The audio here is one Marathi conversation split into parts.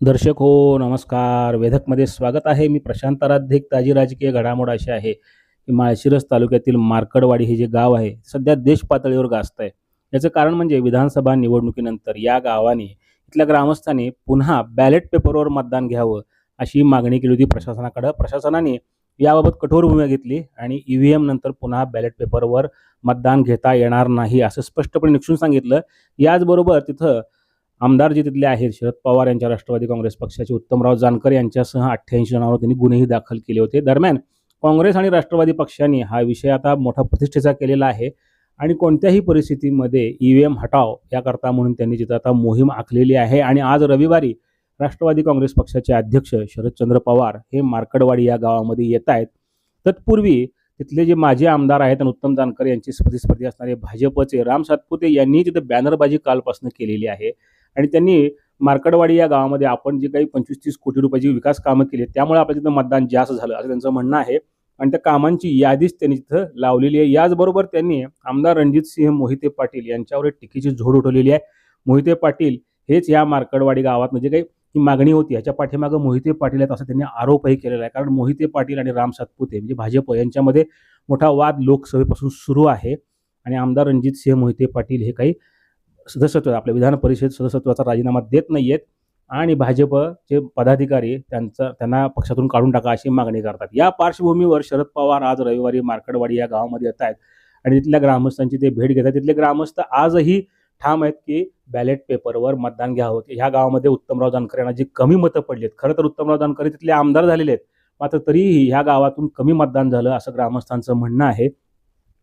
दर्शक हो नमस्कार. वेधकमध्ये स्वागत आहे. मी प्रशांत आराध्य ताजी राजकीय घडामोड अशी आहे की माळशिरस तालुक्यातील मार्कडवाडी हे जे गाव आहे सध्या देश पातळीवर गाजत आहे याचं कारण म्हणजे विधानसभा निवडणुकीनंतर या गावाने इथल्या ग्रामस्थांनी पुन्हा बॅलेट पेपरवर मतदान घ्यावं अशी मागणी केली होती प्रशासनाकडं. प्रशासनाने याबाबत कठोर भूमिका घेतली आणि ई व्ही एम नंतर पुन्हा बॅलेट पेपरवर मतदान घेता येणार नाही असं स्पष्टपणे निक्षून सांगितलं. याचबरोबर तिथं आमदार जे तिथले आहेत शरद पवार यांच्या राष्ट्रवादी काँग्रेस पक्षाचे उत्तमराव जानकर यांच्यासह अठ्ठ्याऐंशी जणांवर त्यांनी गुन्हेही दाखल केले होते. दरम्यान काँग्रेस आणि राष्ट्रवादी पक्षांनी हा विषय आता मोठा प्रतिष्ठेचा केलेला आहे आणि कोणत्याही परिस्थितीमध्ये ई व्ही एम हटाव याकरता म्हणून त्यांनी जिथं आता मोहीम आखलेली आहे आणि आज रविवारी राष्ट्रवादी काँग्रेस पक्षाचे अध्यक्ष शरदचंद्र पवार हे मार्कडवाडी या गावामध्ये येत आहेत. तत्पूर्वी तिथले जे माजी आमदार आहेत आणि उत्तम जानकर यांची प्रतिस्पर्धी असणारे भाजपचे राम सातपुते यांनी तिथे बॅनरबाजी कालपासून केलेली आहे. आणि त्यांनी मार्कडवाडी या गावामध्ये आपण जे काही पंचवीस तीस कोटी रुपयाची विकास कामं केली आहेत, त्यामुळे आपल्या तिथं मतदान जास्त झालं असं त्यांचं म्हणणं आहे. आणि त्या कामांची यादीच त्यांनी तिथं लावलेली आहे. याचबरोबर त्यांनी आमदार रणजित सिंह मोहिते पाटील यांच्यावर एक टीकेची झोड उठवलेली आहे. मोहिते पाटील हेच या मार्कडवाडी गावात म्हणजे काही ही मागणी होती याच्या पाठीमागं मोहिते पाटील आहेत असं त्यांनी आरोपही केलेला आहे. कारण मोहिते पाटील आणि राम सातपुते म्हणजे भाजप यांच्यामध्ये मोठा वाद लोकसभेपासून सुरू आहे. आणि आमदार रणजित सिंह मोहिते पाटील हे काही सदस्यत्व आपल्या विधान परिषद सदस्यत्वाचा राजीनामा देत नाहीयेत आणि भाजपचे पदाधिकारी त्यांचा त्यांना पक्षातून काढून टाका अशी मागणी करतात. या पार्श्वभूमीवर शरद पवार आज रविवारी मार्कडवाडी या गावामध्ये येत आहेत आणि तिथल्या ग्रामस्थांची ते भेट घेतात. तिथले ग्रामस्थ आजही ठाम आहेत की बॅलेट पेपरवर मतदान घ्यावं ह्या गावामध्ये उत्तमराव जानकर यांना जी कमी मतं पडली आहेत खरं तर उत्तमराव जानकर तिथले आमदार झालेले आहेत मात्र तरीही ह्या गावातून कमी मतदान झालं असं ग्रामस्थांचं म्हणणं आहे.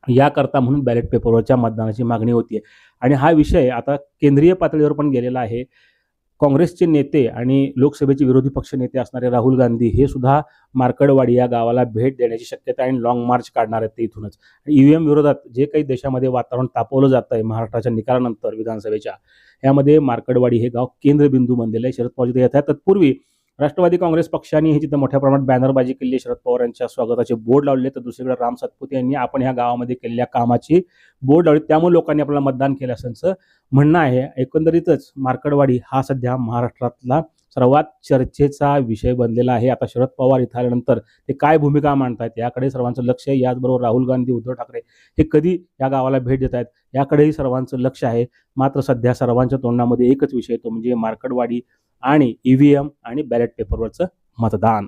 याकरता म्हणून बॅलेट पेपरवरच्या मतदानाची मागणी होती. आणि हा विषय आता केंद्रीय पातळीवर पण गेलेला आहे. काँग्रेसचे नेते आणि लोकसभेचे विरोधी पक्ष नेते असणारे राहुल गांधी हे सुद्धा मार्कडवाडी या गावाला भेट देण्याची शक्यता आणि लॉंग मार्च काढणार आहेत ते इथूनच. ईव्हीएम विरोधात जे काही देशामध्ये वातावरण तापवलं जात आहे महाराष्ट्राच्या निकालानंतर विधानसभेच्या यामध्ये मार्कडवाडी हे गाव केंद्रबिंदू बनलेलं आहे. शरद पवार येत आहे तत्पूर्वी राष्ट्रवादी काँग्रेस पक्षाने हे जिथं मोठ्या प्रमाणात बॅनरबाजी केली शरद पवार यांच्या स्वागताचे बोर्ड लावले तर दुसरीकडे राम सातपुते यांनी आपण ह्या गावामध्ये केलेल्या कामाची बोर्ड लावली. त्यामुळे लोकांनी आपल्याला मतदान केलं असल्याचं म्हणणं आहे. एकंदरीतच मार्कडवाडी हा सध्या महाराष्ट्रातला सर्वात चर्चेचा विषय बनलेला आहे. आता शरद पवार इथं आल्यानंतर ते काय भूमिका मांडतायत याकडे सर्वांचं लक्ष आहे. याचबरोबर राहुल गांधी उद्धव ठाकरे हे कधी या गावाला भेट देत आहेत याकडेही सर्वांचं लक्ष आहे. मात्र सध्या सर्वांच्या तोंडामध्ये एकच विषय तो म्हणजे मार्कडवाडी आणि ईव्हीएम आणि बॅलेट पेपरवरचं मतदान.